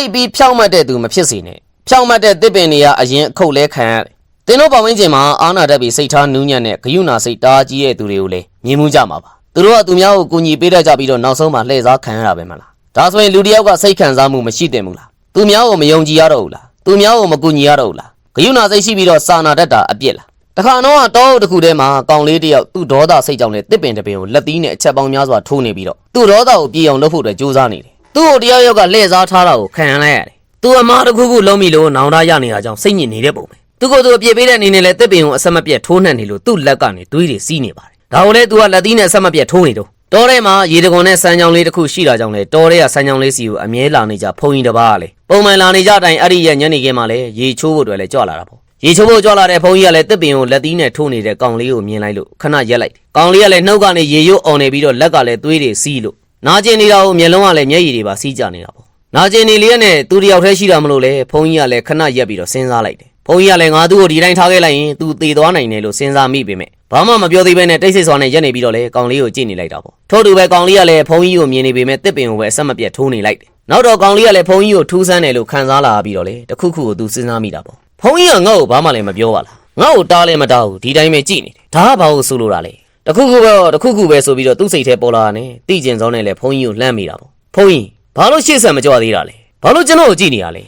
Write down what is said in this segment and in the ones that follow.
စိတ်ပြီးဖြောက်မှတ်တဲ့သူမဖြစ်စေနဲ့ဖြောက်မှတ်တဲ့တစ်ပင်တွေကအရင်အခုတ်လဲခံရတယ်တင်းတို့ပတ်ဝန်းကျင်မှာအာနာတတ်ပြီးစိတ်ထားနူးညံ့တဲ့ဂယုဏစိတ်တားကြီးတဲ့သူတွေကိုလည်းမြင်မှုကြမှာပါသူတို့ကသူများကိုကူညီပေးတတ်ကြပြီးတော့နောက်ဆုံးမှလှည့်စားခံရတာပဲမလားဒါဆိုရင်လူတစ်ယောက်ကစိတ်ခံစားမှုမရှိသင့်ဘူးလားသူများကိုမယုံကြည်ရတော့ဘူးလားသူများကိုမကူညီရတော့ဘူးလားဂယုဏစိတ်ရှိပြီးတော့စာနာတတ်တာအပြစ်လားတခါတော့တောအုပ်တစ်ခုထဲမှာကောင်လေးတစ်ယောက်သူ့ဒေါသစိတ်ကြောင့်လေတစ်ပင်တစ်ပင်ကိုလက်သီးနဲ့အချက်ပေါင်းများစွာထိုးနေပြီးတော့သူ့ဒေါသကိုပြေအောင်လုပ်ဖို့အတွက်ကြိုးစားနေတယ် သူ့ကိုတရားရောက်ကလှည့်စားထားတာကိုခံရလိုက်ရတယ်သူအမားတစ်ခုခုလုံးပြီလို့နောင်တရနေတာကြောင့်စိတ်ညစ်နေတဲ့ပုံပဲသူကိုယ်သူအပြစ်ပေးတဲ့အနေနဲ့လဲတစ်ပင်ကိုအဆက်မပြတ်ထိုးနှံ့နေလို့သူ့လက်ကနေတွေးတွေစီးနေပါတယ်ဒါကိုလဲသူကလက်သီးနဲ့အဆက်မပြတ်ထိုးနေတော့တောထဲမှာရေတကွန်နဲ့စမ်းချောင်းလေးတစ်ခုရှိတာကြောင့်လဲတောထဲကစမ်းချောင်းလေးစီကိုအမြဲလာနေကြဖုန်ကြီးတစ်ပါးကလေပုံမှန်လာနေကြအတိုင်းအဲ့ဒီရဲ့ညနေခင်းမှာလဲရေချိုးဖို့အတွက်လဲကြွလာတာပေါ့ရေချိုးဖို့ကြွလာတဲ့ဖုန်ကြီးကလည်းတစ်ပင်ကိုလက်သီးနဲ့ထိုးနေတဲ့ကောင်လေးကိုမြင်လိုက်လို့ခဏရက်လိုက်တယ်ကောင်လေးကလည်းနှုတ်ကနေရေရွတ်အောင်နေပြီးတော့လက်ကလည်းသွေးတွေစီးလို့ နာကျင်နေတာကိုမျက်လုံးကလည်းမျက်ရည်တွေပါစီးကြနေတာပေါ့နာကျင်နေလေးနဲ့သူတယောက်တည်းရှိတာမလို့လဲဖုန်ကြီးကလည်းခဏရက်ပြီးတော့စဉ်းစားလိုက်တယ်ဖုန်ကြီးကလည်းငါသူ့ကိုဒီတိုင်းထားခဲ့လိုက်ရင်သူသေသွားနိုင်တယ်လို့စဉ်းစားမိပေမဲ့ဘာမှမပြောသေးဘဲနဲ့တိတ်ဆိတ်စွာနဲ့ရက်နေပြီးတော့လေကောင်လေးကိုကြည့်နေလိုက်တာပေါ့ထို့တူပဲကောင်လေးကလည်းဖုန်ကြီးကိုမြင်နေပေမဲ့တစ်ပင်ကိုပဲအဆက်မပြတ်ထိုးနေလိုက်တယ်နောက်တော့ကောင်လေးကလည်းဖုန်ကြီးကိုထူးဆန်းတယ်လို့ခံစားလာပြီးတော့လေတခုခုကိုသူစဉ်းစားမိတာပေါ့ဖုန်ကြီးကငါ့ကိုဘာမှလည်းမပြောပါလားငါ့ကိုတားလည်းမတားဘူးဒီတိုင်းပဲကြည့်နေတယ်ဒါကဘာလို့ဆိုလိုတာလဲ တခုခုပဲတခုခုပဲဆိုပြီးတော့သူ့စိတ်ထဲပေါ်လာတယ်တိကျင်စောင်းနဲ့လည်းဖုန်ကြီးကိုလှမ်းမိတာပေါ့ဖုန်ကြီးဘာလို့ရှေ့ဆက်မကြွသေးတာလဲဘာလို့ကျွန်တော်ကိုကြည့်နေရလဲ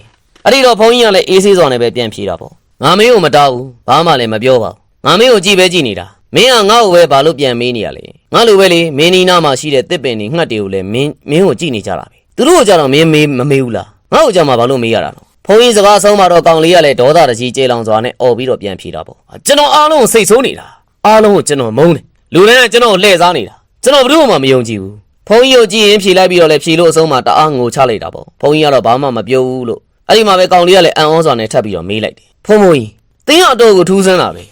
အဲ့ဒီတော့ဖုန်ကြီးကလည်းအေးဆေးစွာနဲ့ပဲပြန်ဖြေတာပေါ့ငါမင်းကိုမတားဘူးဘာမှလည်းမပြောပါဘူးငါမင်းကိုကြည့်ပဲကြည့်နေတာမင်းကငါ့ကိုပဲဘာလို့ပြန်မေးနေရလဲငါလိုပဲလေမင်းနီနာမှာရှိတဲ့တစ်ပင်တွေငှက်တွေကိုလည်းမင်းမင်းကိုကြည့်နေကြတာပဲသူတို့ကကြတော့မင်းမေးမမေးဘူးလားငါ့ကိုကြမှာဘာလို့မေးရတာလဲဖုန်ကြီးစကားဆုံးမှာတော့ကောင်လေးကလည်းဒေါသတကြီးကျေလောင်စွာနဲ့អော်ပြီးတော့ပြန်ဖြေတာပေါ့ကျွန်တော်အားလုံးကိုစိတ်ဆိုးနေတာအားလုံးကိုကျွန်တော်မုန်းတယ် လူတိုင်းကကျွန်တော်ကိုလှည့်စားနေတာကျွန်တော်ဘယ်သူမှမယုံကြည်ဘူးဖုန်ကြီးကိုကြည့်ရင်ဖြေလိုက်ပြီးတော့လည်းဖြေလို့အဆုံးမှာတအားငိုချလိုက်တာပေါ့ဖုန်ကြီးကတော့ဘာမှမပြောဘူးလို့အဲ့ဒီမှာပဲကောင်လေးကလည်းအံ့ဩစွာနဲ့ထပ်ပြီးတော့မေးလိုက်တယ်ဖုန်ဖုန်ကြီးတင်းရတော့ကိုထူးဆန်းလာပဲ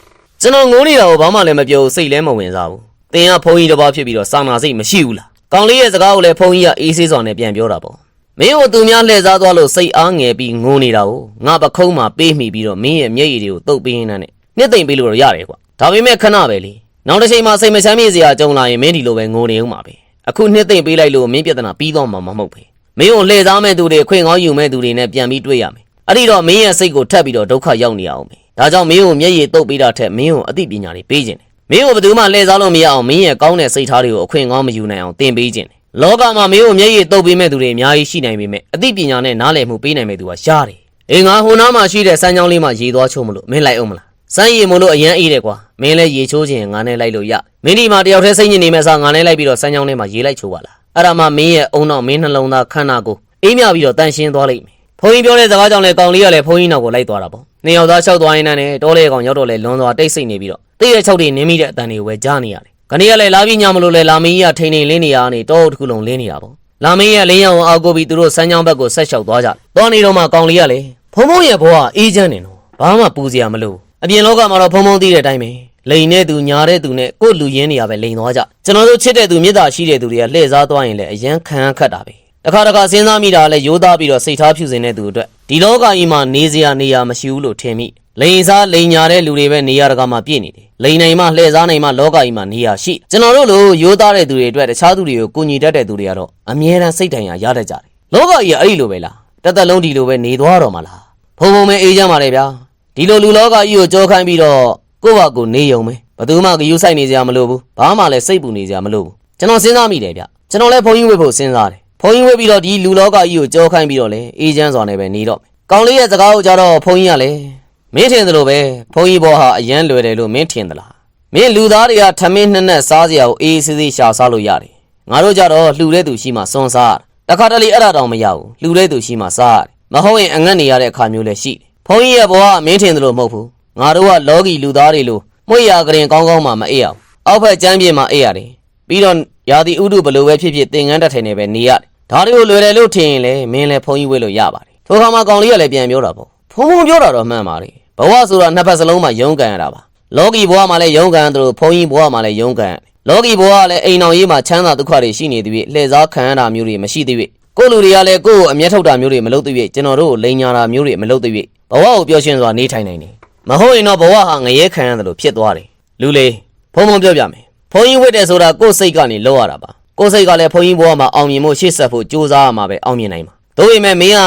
ကျွန်တော်ငိုနေတာကိုဘာမှလည်းမပြောဘူးစိတ်လည်းမဝင်စားဘူးတင်းကဖုန်ကြီးတစ်ပါးဖြစ်ပြီးတော့စာနာစိတ်မရှိဘူးလားကောင်လေးရဲ့စကားကိုလည်းဖုန်ကြီးကအေးဆေးစွာနဲ့ပြန်ပြောတာပေါ့မင်းကိုသူများလှည့်စားသွားလို့စိတ်အားငယ်ပြီးငိုနေတာကိုငါပခုံးမှာပေးမိပြီးတော့မင်းရဲ့မျက်ရည်တွေကိုတုပ်ပေးနေတာနဲ့နှစ်သိမ့်ပေးလို့တော့ရတယ်ကွာဒါပေမဲ့ခဏပဲလေ နောက်တစ်ချိန်မှာစိတ်မချမ်းမြေ့စရာကြုံလာရင်မင်းဒီလိုပဲငိုနေဦးမှာပဲအခုနှစ်သိမ့်ပေးလိုက်လို့မင်းပြဿနာပြီးတော့မှာမဟုတ်ပဲမင်းကိုလှည့်စားမဲ့သူတွေခွင့်ကောင်းယူမဲ့သူတွေနဲ့ပြန်ပြီးတွေ့ရမယ်အဲ့ဒီတော့မင်းရဲ့စိတ်ကိုထပ်ပြီးတော့ဒုက္ခရောက်နေအောင်ပဲဒါကြောင့်မင်းကိုမျက်ရည်တုပ်ပေးတာထက်မင်းကိုအသိပညာတွေပေးခြင်းတယ်မင်းကိုဘယ်သူမှလှည့်စားလို့မရအောင်မင်းရဲ့ကောင်းတဲ့စိတ်ထားတွေကိုအခွင့်ကောင်းမယူနိုင်အောင်သင်ပေးခြင်းတယ်လောကမှာမင်းကိုမျက်ရည်တုပ်ပေးမဲ့သူတွေအများကြီးရှိနိုင်ပေမဲ့အသိပညာနဲ့နားလည်မှုပေးနိုင်မဲ့သူကရှားတယ်အင်းငါဟိုနားမှာရှိတဲ့စမ်းချောင်းလေးမှာရေသွားချုံမလို့မင်းလိုက်အောင်မလား စမ်းရည်မလို့အရန်အေးတယ်ကွာမင်းလည်းရေချိုးခြင်းငါနဲ့လိုက်လို့ရမင်းဒီမှာတယောက်တည်းစိတ်ညစ်နေမဲ့စားငါနဲ့လိုက်ပြီးတော့စမ်းချောင်းထဲမှာရေလိုက်ချိုးပါလားအဲ့ဒါမှမင်းရဲ့အုံနောက်မင်းနှလုံးသားခန္ဓာကိုယ်အေးမြပြီးတော့တန်ရှင်းသွားလိမ့်မယ်ဘုန်းကြီးပြောတဲ့စကားကြောင့်လည်းကောင်လေးကလည်းဘုန်းကြီးနောက်ကိုလိုက်သွားတာပေါ့နှစ်ယောက်သားလျှောက်သွားရင်နဲ့တောလေးကောင်ရောက်တော့လေလွန်သွားတိတ်ဆိတ်နေပြီးတော့တိတ်ရဲ့၆တွေနင်းမိတဲ့အတန်တွေကိုပဲကြားနေရတယ်ခဏကလည်းလာပြီးညမလို့လေလာမင်းကြီးကထိန်ထိန်လင်းနေရနေတောတစ်ခုလုံးလင်းနေတာပေါ့လာမင်းရဲ့လင်းရောင်အောက်ကိုပြီးသူတို့စမ်းချောင်းဘက်ကိုဆက်လျှောက်သွားကြတယ်သွားနေတော့မှကောင်လေးကလည်းဖုံဖုံရဲ့ဘဝအေးချမ်းနေတော့ဘာမှပူစရာမလို အပြင်လောကမှာတော့ဖုံဖုံသိတဲ့အတိုင်းပဲလိန်တဲ့သူညာတဲ့သူနဲ့ကိုယ်လူရင်းနေရပဲလိန်သွားကြကျွန်တော်တို့ချစ်တဲ့သူမေတ္တာရှိတဲ့သူတွေကလှည့်စားသွားရင်လည်းအယံခံခတ်တာပဲတခါတခါစဉ်းစားမိတာလည်းရိုးသားပြီးတော့စိတ်ထားဖြူစင်တဲ့သူအတွက်ဒီလောကကြီးမှာနေစရာနေရာမရှိဘူးလို့ထင်မိလိန်စားလိန်ညာတဲ့လူတွေပဲနေရာတကာမှာပြည့်နေတယ်လိန်နိုင်မှလှည့်စားနိုင်မှလောကကြီးမှာနေရာရှိကျွန်တော်တို့လိုရိုးသားတဲ့သူတွေအတွက်တခြားသူတွေကိုကူညီတတ်တဲ့သူတွေကတော့အမြဲတမ်းစိတ်တိုင်ရာရတတ်ကြတယ်လောကကြီးကအဲ့ဒီလိုပဲလားတစ်သက်လုံးဒီလိုပဲနေသွားတော့မှာလားဖုံဖုံပဲအေးချမ်းပါလေဗျာ ဒီလိုလူလောကကြီးကိုကြောခိုင်းပြီးတော့ကိုယ့်ဘာကိုနေယုံပဲဘယ်သူမှဂယုဆိုင်နေစရာမလိုဘူးဘာမှလည်းစိတ်ပူနေစရာမလိုဘူးကျွန်တော်စဉ်းစားမိတယ်ဗျကျွန်တော်လည်းဘုန်းကြီးဝတ်ဖို့စဉ်းစားတယ်ဘုန်းကြီးဝတ်ပြီးတော့ဒီလူလောကကြီးကိုကြောခိုင်းပြီးတော့လေအေးချမ်းစွာနဲ့ပဲနေတော့မယ်ကောင်းလေးရဲ့စကားကိုကြတော့ဘုန်းကြီးကလည်းမင်းထင်သလိုပဲဘုန်းကြီးဘောဟာအယမ်းလွယ်တယ်လို့မင်းထင်သလားမင်းလူသားတွေကထမင်းနှစ်နက်စားစရာကိုအေးအေးဆေးဆေးရှာစားလို့ရတယ်ငါတို့ကြတော့လှူတဲ့သူရှိမှစွန်စားရတယ်တခါတလေအဲ့ဒါတောင်မရဘူးလှူတဲ့သူရှိမှစားရတယ်မဟုတ်ရင်အငတ်နေရတဲ့အခါမျိုးလည်းရှိတယ် ဘုန်းကြီးရဲ့ဘဝကမင်းထင်သလိုမဟုတ်ဘူးငါတို့ကလောကီလူသားတွေလို့မွေရကရင်ကောင်းကောင်းမှမအေးအောင်အောက်ဖက်ကျမ်းပြေမှာအေးရတယ်ပြီးတော့ရာသီဥတုဘယ်လိုပဲဖြစ်ဖြစ်သင်ငန်းတက်ထိုင်နေပဲနေရတယ်ဒါတွေကိုလွယ်တယ်လို့ထင်ရင်လည်းမင်းလည်းဘုန်းကြီးဝဲလို့ရပါတယ်ထိုခါမှာကောင်လေးကလည်းပြန်ပြောတာပေါ့ဖုံဖုံပြောတာတော့မှန်ပါတယ်ဘဝဆိုတာနှစ်ဖက်စလုံးမှာယုံကန်ရတာပါလောကီဘဝမှာလည်းယုံကန်သလိုဘုန်းကြီးဘဝမှာလည်းယုံကန်ရတယ်လောကီဘဝကလည်းအိမ်အောင်ရေးမှာချမ်းသာဒုက္ခတွေရှိနေသည်ဖြင့်လှည့်စားခံရတာမျိုးတွေမရှိသေးဖြင့် ကိုယ့်လူတွေကလည်းကိုယ့်ကိုအမျက်ထုတ်တာမျိုးတွေမလုပ်သေးဖြင့်ကျွန်တော်တို့ကိုလိန်ညာတာမျိုးတွေမလုပ်သေးဖြင့်ဘဝကိုပျော်ရွှင်စွာနေထိုင်နိုင်တယ်မဟုတ်ရင်တော့ဘဝဟာငရဲခံရတယ်လို့ဖြစ်သွားတယ်လူလေးဖုံဖုံပြောပြမယ်ဘုန်းကြီးဝတ်တယ်ဆိုတာကိုယ့်စိတ်ကနေလောက်ရတာပါကိုယ်စိတ်ကလည်းဘုန်းကြီးဘဝမှာအောင်မြင်ဖို့ရှေ့ဆက်ဖို့ကြိုးစားရမှာပဲအောင်မြင်နိုင်မှာဒါပေမဲ့မင်းက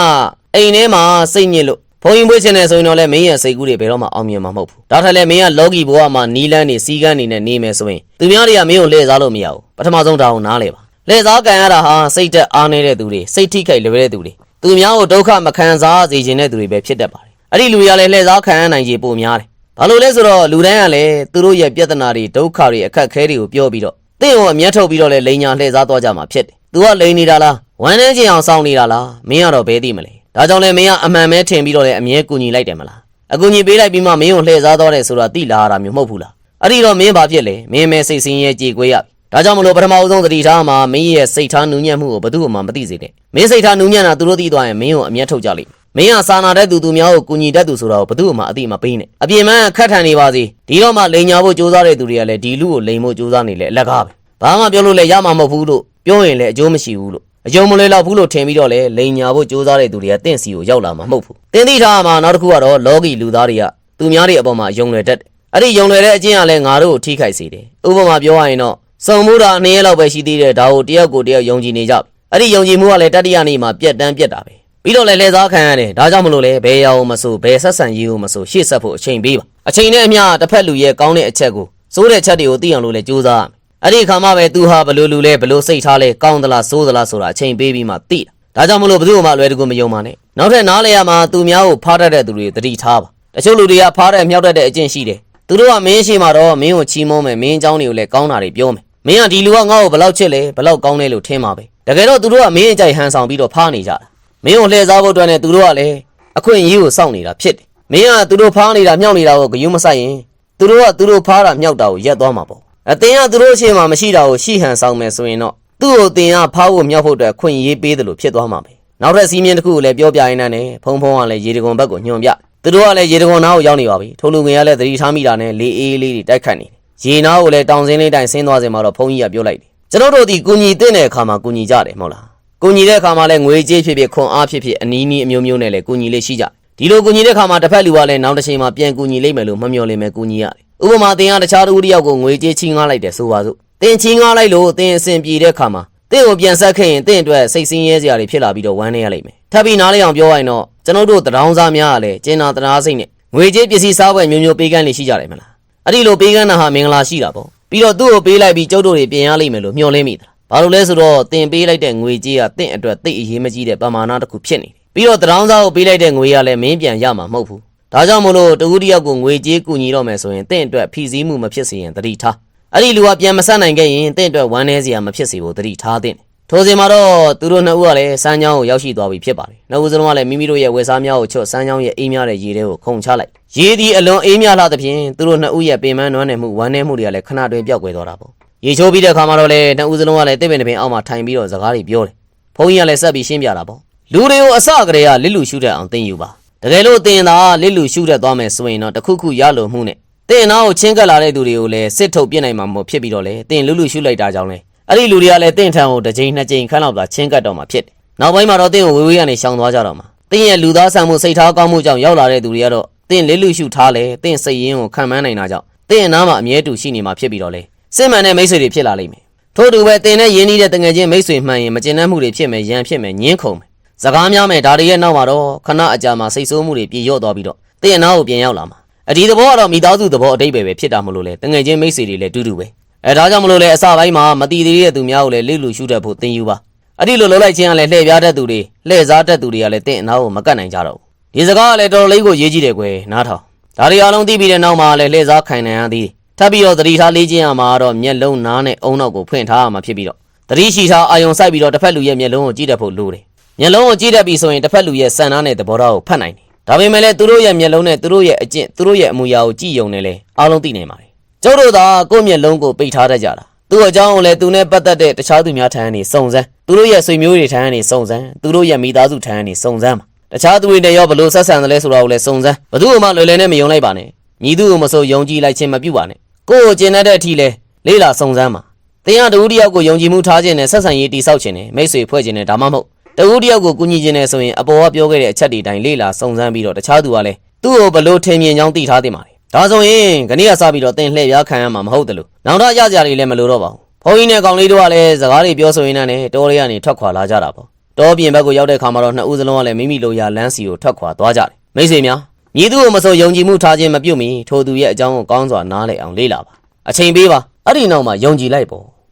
အိမ်ထဲမှာစိတ်ညစ်လို့ဘုံရင်ပွေးချင်တယ်ဆိုရင်တော့လေမင်းရဲ့စိတ်ကူးတွေဘယ်တော့မှအောင်မြင်မှာမဟုတ်ဘူးဒါထက်လည်းမင်းကလောကီဘဝမှာနီးလန်းနေစီးကန်းနေနဲ့နေမယ်ဆိုရင်သူများတွေကမင်းကိုလှည့်စားလို့မရဘူးပထမဆုံးဒါအောင်နားလေပါ လှည့်စားကန်ရတာဟာစိတ်သက်အားနေတဲ့သူတွေစိတ်ထိခိုက်လွယ်တဲ့သူတွေသူများကိုဒုက္ခမခံစားစေခြင်းတဲ့သူတွေပဲဖြစ်တတ်ပါတယ်အဲ့ဒီလူတွေကလည်းလှည့်စားခံရနိုင်ခြေပိုများတယ်ဘာလို့လဲဆိုတော့လူတိုင်းကလည်းသူတို့ရဲ့ပြဿနာတွေဒုက္ခတွေအခက်အခဲတွေကိုပြောပြီးတော့တင့်ကိုအမျက်ထုတ်ပြီးတော့လေလိန်ညာလှည့်စားသွားကြမှာဖြစ်တယ်။ तू ကလိန်နေတာလားဝမ်းနေချင်အောင်စောင့်နေတာလားမင်းကတော့ဘယ်သိမလဲ။ဒါကြောင့်လေမင်းကအမှန်ပဲထင်ပြီးတော့လေအမြဲကူညီလိုက်တယ်မလား။အကူညီပေးလိုက်ပြီးမှမင်းကိုလှည့်စားသွားတယ်ဆိုတာသိလာရတာမျိုးမဟုတ်ဘူးလား။အဲ့ဒီတော့မင်းဘာဖြစ်လဲမင်းမဲစိတ်ဆင်းရဲကြေကွေးရပြီ။ ဒါကြောင့်မလို့ပထမအဆုံးသတိထားမှာမင်းရဲ့စိတ်ထားနူးညံ့မှုကိုဘယ်သူမှမသိစေနဲ့။မင်းစိတ်ထားနူးညံ့တာသူတို့သိသွားရင်မင်းကိုအမျက်ထုတ်ကြလိမ့်မယ်။မင်းကစာနာတဲ့သူသူများကိုကူညီတတ်သူဆိုတာကိုဘယ်သူမှအသိမပေးနဲ့။အပြင်မှခက်ထန်နေပါစေ။ဒီတော့မှလိန်ညာဖို့ကြိုးစားတဲ့သူတွေကလည်းဒီလူကိုလိန်ဖို့ကြိုးစားနေလေအလကားပဲ။ဘာမှပြောလို့လည်းရမှာမဟုတ်ဘူးလို့ပြောရင်လည်းအကျိုးမရှိဘူးလို့အယုံမလွေလောက်ဘူးလို့ထင်ပြီးတော့လေလိန်ညာဖို့ကြိုးစားတဲ့သူတွေကတင့်စီကိုရောက်လာမှာမဟုတ်ဘူး။တင်းသိထားမှာနောက်တစ်ခုကတော့လောကီလူသားတွေကသူများတွေအပေါ်မှာယုံလွယ်တတ်တယ်။အဲ့ဒီယုံလွယ်တဲ့အကျင့်ကလည်းငါတို့ကိုထိခိုက်စေတယ်။ဥပမာပြောရရင်တော့ စုံမှုတာအနေနဲ့လောက်ပဲရှိသေးတယ်ဒါကိုတယောက်ကိုတယောက်ယုံကြည်နေကြအဲ့ဒီယုံကြည်မှုကလည်းတတိယနေ့မှာပြက်တမ်းပြက်တာပဲပြီးတော့လည်းလဲစားခံရတယ်ဒါကြောင့်မလို့လဲဘယ်ရအောင်မဆိုဘယ်ဆက်ဆံရေးအောင်မဆိုရှေ့ဆက်ဖို့အချိန်ပေးပါအချိန်နဲ့အမျှတစ်ဖက်လူရဲ့ကောင်းတဲ့အချက်ကိုစိုးတဲ့ချက်တွေကိုသိအောင်လို့လဲကြိုးစားအဲ့ဒီအခါမှပဲသူဟာဘလို့လူလဲဘလို့စိတ်ထားလဲကောင်းသလားဆိုးသလားဆိုတာအချိန်ပေးပြီးမှသိတာဒါကြောင့်မလို့ဘယ်သူမှအလွယ်တကူမယုံပါနဲ့နောက်ထပ်နားလဲရမှာသူများကိုဖားတတ်တဲ့သူတွေသတိထားပါတချို့လူတွေကဖားတဲ့မြောက်တတ်တဲ့အကျင့်ရှိတယ်သူတို့ကမင်းရှိမှာတော့မင်းကိုချီးမွမ်းမယ်မင်းအကြောင်းတွေကိုလည်းကောင်းတာတွေပြောမယ် မင်းကဒီလူကငါ့ကိုဘလောက်ချစ်လဲဘလောက်ကောင်းလဲလို့ထင်ပါပဲတကယ်တော့သူတို့ကမင်းအကြိုက်ဟန်ဆောင်ပြီးတော့ဖားနေကြတာမင်းကိုလှည့်စားဖို့အတွက်နဲ့သူတို့ကလည်းအခွင့်အရေးကိုစောင့်နေတာဖြစ်တယ်မင်းကသူတို့ဖားနေတာမြောက်နေတာကိုဂယုမဆိုင်ရင်သူတို့ကသူတို့ဖားတာမြောက်တာကိုရက်သွားမှာပေါ့အတင်းကသူတို့အရှိမှမရှိတာကိုရှိဟန်ဆောင်မယ်ဆိုရင်တော့သူ့ကိုတင်ကဖားဖို့မြောက်ဖို့အတွက်ခွင့်ရေးပေးတယ်လို့ဖြစ်သွားမှာပဲနောက်ထပ်စီးမြင်တစ်ခုကိုလည်းပြောပြရင်းနဲ့ဖုံဖုံကလည်းရေတကွန်ဘက်ကိုညွှန်ပြသူတို့ကလည်းရေတကွန်နားကိုရောက်နေပါပြီထိုလူငယ်ကလည်းသတိထားမိတာနဲ့လေအေးလေးတွေတိုက်ခတ်နေတယ် ရေနားကိုလည်းတောင်စင်းလေးတိုင်ဆင်းသွားစင်မှာတော့ဖုံကြီးကပြောလိုက်တယ်ကျွန်တော်တို့ဒီကုညီတဲ့တဲ့အခါမှာကုညီကြတယ်မဟုတ်လားကုညီတဲ့အခါမှာလည်းငွေကြေးဖြစ်ဖြစ်ခွန်အားဖြစ်ဖြစ်အနီးနီးအမျိုးမျိုးနဲ့လည်းကုညီလေးရှိကြဒီလိုကုညီတဲ့အခါမှာတစ်ဖက်လူကလည်းနောက်တစ်ချိန်မှာပြန်ကုညီလိမ့်မယ်လို့မမျှော်လင့်ပဲကုညီရတယ်ဥပမာသင်ကတခြားတစ်ဦးတစ်ယောက်ကိုငွေကြေးချီးငှားလိုက်တယ်ဆိုပါစို့သင်ချီးငှားလိုက်လို့သင်အဆင်ပြေတဲ့အခါမှာသင်ကိုပြန်ဆက်ခဲ့ရင်သင်အတွက်စိတ်ဆင်းရဲစရာတွေဖြစ်လာပြီးတော့ဝမ်းနည်းရလိမ့်မယ်ထပ်ပြီးနားလေးအောင်ပြောရရင်တော့ကျွန်တော်တို့တရောင်းစားများကလည်းကျင်နာတနာစိတ်နဲ့ငွေကြေးပစ္စည်းစားပွဲမျိုးမျိုးပေးကမ်းနေရှိကြတယ်မလား အဲ့ဒီလိုပေးကမ်းတာဟာမင်္ဂလာရှိတာပေါ့ပြီးတော့သူ့ကိုပေးလိုက်ပြီးကျုပ်တို့တွေပြင်ရလိမ့်မယ်လို့မျှော်လင့်မိတာဘာလို့လဲဆိုတော့တင်ပေးလိုက်တဲ့ငွေကြေးကတင့်အတွက်သိအရေးမကြီးတဲ့ပမာဏတစ်ခုဖြစ်နေတယ်ပြီးတော့တရောင်းစားကိုပေးလိုက်တဲ့ငွေကလည်းမင်းပြန်ရမှာမဟုတ်ဘူးဒါကြောင့်မလို့တကူတယောက်ကိုငွေကြေးကူညီတော့မယ်ဆိုရင်တင့်အတွက်ဖိစီးမှုမဖြစ်စေရင်သတိထားအဲ့ဒီလူကပြန်မဆက်နိုင်ခဲ့ရင်တင့်အတွက်ဝမ်းနည်းစရာမဖြစ်စေဖို့သတိထားသင့်တယ် ထိုစဉ်မှာတော့သူတို့နှစ်ဦးကလည်းစမ်းချောင်းကိုရောက်ရှိသွားပြီဖြစ်ပါတယ်နှစ်ဦးစလုံးကလည်းမိမိတို့ရဲ့ဝယ်စားများကိုချွတ်စမ်းချောင်းရဲ့အေးများတဲ့ရေထဲကိုခုန်ချလိုက်ရေဒီအလွန်အေးမြလာသဖြင့်သူတို့နှစ်ဦးရဲ့ပင်ပန်းနွမ်းနယ်မှုဝမ်းနည်းမှုတွေကလည်းခဏတွင်ပျောက်ကွယ်သွားတာပေါ့ရေချိုးပြီးတဲ့အခါမှာတော့လေနှစ်ဦးစလုံးကလည်းတစ်ပင်တစ်ပင်အောက်မှာထိုင်ပြီးတော့စကားတွေပြောတယ်ဘုန်းကြီးကလည်းဆက်ပြီးရှင်းပြတာပေါ့လူတွေကိုအစကတည်းကလစ်လူရှုတတ်အောင်သင်ယူပါတကယ်လို့သင်သာလစ်လူရှုတတ်သွားမယ်ဆိုရင်တော့တခုခုရလို့မှုနဲ့သင်နာကိုချင်းကပ်လာတဲ့သူတွေကိုလည်းစစ်ထုတ်ပြစ်နိုင်မှာမဟုတ်ဖြစ်ပြီးတော့လေသင်လူလူရှုလိုက်တာကြောင့်လေ အဲ့ဒီလူတွေကလည်းတင့်ထံကိုတစ်ချိန်နှစ်ချိန်ခန်းလောက်သာချင်းကပ်တော့မှာဖြစ်တယ်နောက်ပိုင်းမှာတော့တင့်ကိုဝေးဝေးကနေရှောင်သွားကြတော့မှာတင့်ရဲ့လူသားဆန်မှုစိတ်ထားကောင်းမှုကြောင့်ရောက်လာတဲ့သူတွေကတော့တင့်လစ်လူရှုထားလေတင့်စိတ်ရင်းကိုခံမှန်းနိုင်တာကြောင့်တင့်နားမှာအမြဲတူရှိနေမှာဖြစ်ပြီးတော့လေစစ်မှန်တဲ့မိတ်ဆွေတွေဖြစ်လာလိမ့်မယ်ထို့တူပဲတင်နဲ့ရင်းနှီးတဲ့တငယ်ချင်းမိတ်ဆွေမှန်ရင်မကျင်တတ်မှုတွေဖြစ်မယ်ရန်ဖြစ်မယ်ညင်းခုန်မယ်စကားများမယ်ဒါတွေရဲ့နောက်မှာတော့ခဏအကြာမှာစိတ်ဆိုးမှုတွေပြေလျော့သွားပြီးတော့တင်နာကိုပြန်ရောက်လာမှာအဒီသဘောကတော့မိသားစုသဘောအတိတ်ပဲပဲဖြစ်တာမလို့လေတငယ်ချင်းမိတ်ဆွေတွေလည်းတူတူပဲ အဲဒါကြောင့်မလို့လေအစပိုင်းမှာမတီသေးတဲ့သူများကိုလည်းလိလူရှုတတ်ဖို့သင်ယူပါအဲ့ဒီလိုလုပ်လိုက်ခြင်းကလည်းလှည့်ပြားတတ်သူတွေလှည့်စားတတ်သူတွေကလည်းတင့်အနာကိုမကတ်နိုင်ကြတော့ဘူးဒီစကားကလည်းတော်တော်လေးကိုရေးကြည့်တယ်ကွယ်နားထောင်ဒါတွေအားလုံးသိပြီးတဲ့နောက်မှာလည်းလှည့်စားခိုင်နိုင်ရသည်ထပ်ပြီးတော့သတိထားလေးခြင်းရမှာတော့မျက်လုံးနားနဲ့အုံနောက်ကိုဖွင့်ထားရမှာဖြစ်ပြီးတော့သတိရှိထားအာယုံစိုက်ပြီးတော့တစ်ဖက်လူရဲ့မျက်လုံးကိုကြည့်တတ်ဖို့လိုတယ်မျက်လုံးကိုကြည့်တတ်ပြီဆိုရင်တစ်ဖက်လူရဲ့စံနာနဲ့သဘောထားကိုဖတ်နိုင်တယ်ဒါပေမဲ့လည်းသူတို့ရဲ့မျက်လုံးနဲ့သူတို့ရဲ့အကျင့်သူတို့ရဲ့အမူအရာကိုကြည့်ယုံနေလေအားလုံးသိနေပါတယ် ကျုပ်တို့သာကိုယ့်မျက်လုံးကိုပိတ်ထားတတ်ကြတာသူ့အကြောင်းကိုလည်းသူနဲ့ပတ်သက်တဲ့တခြားသူများထံကနေစုံစမ်းသူတို့ရဲ့ဆွေမျိုးတွေထံကနေစုံစမ်းသူတို့ရဲ့မိသားစုထံကနေစုံစမ်းပါတခြားသူတွေနဲ့ရောဘလို့ဆက်ဆံတယ်လဲဆိုတာကိုလည်းစုံစမ်းဘသူ့မှလွယ်လွယ်နဲ့မယုံလိုက်ပါနဲ့ညီသူ့ကိုမဆိုယုံကြည်လိုက်ခြင်းမပြုပါနဲ့ကိုယ့်ကိုကျင်တတ်တဲ့အထိလဲလေးလာစုံစမ်းပါတင်ရတူတယောက်ကိုယုံကြည်မှုထားခြင်းနဲ့ဆက်ဆံရေးတိဆောက်ခြင်းနဲ့မိတ်ဆွေဖွဲ့ခြင်းနဲ့ဒါမှမဟုတ်တူတယောက်ကိုကူညီခြင်းနဲ့ဆိုရင်အပေါ်ကပြောခဲ့တဲ့အချက်တွေတိုင်းလေးလာစုံစမ်းပြီးတော့တခြားသူကလည်းသူ့ကိုဘလို့ထင်မြင်ကြောင်းသိထားတင်ပါလေ ဒါဆိုရင်ခဏကစပြီးတော့တင်လှည့်ပြားခံရမှာမဟုတ်တယ်လို့နောက်တော့ရကြတွေလည်းမလိုတော့ပါဘူးဘုန်းကြီးနဲ့ကောင်လေးတို့ကလည်းစကားတွေပြောဆိုရင်းနဲ့တော်လေးကနေထွက်ခွာလာကြတာပေါ့တောပြင်ဘက်ကိုရောက်တဲ့ခါမှာတော့နှစ်ဦးစလုံးကလည်းမိမိလိုရာလမ်းစီကိုထွက်ခွာသွားကြတယ်မိတ်ဆွေများညီသူကိုမဆိုယုံကြည်မှုထားခြင်းမပြုတ်မီထိုသူရဲ့အကြောင်းကိုကောင်းစွာနားလည်အောင်လေ့လာပါအချိန်ပေးပါအဲ့ဒီနောက်မှာယုံကြည်လိုက်ပေါ့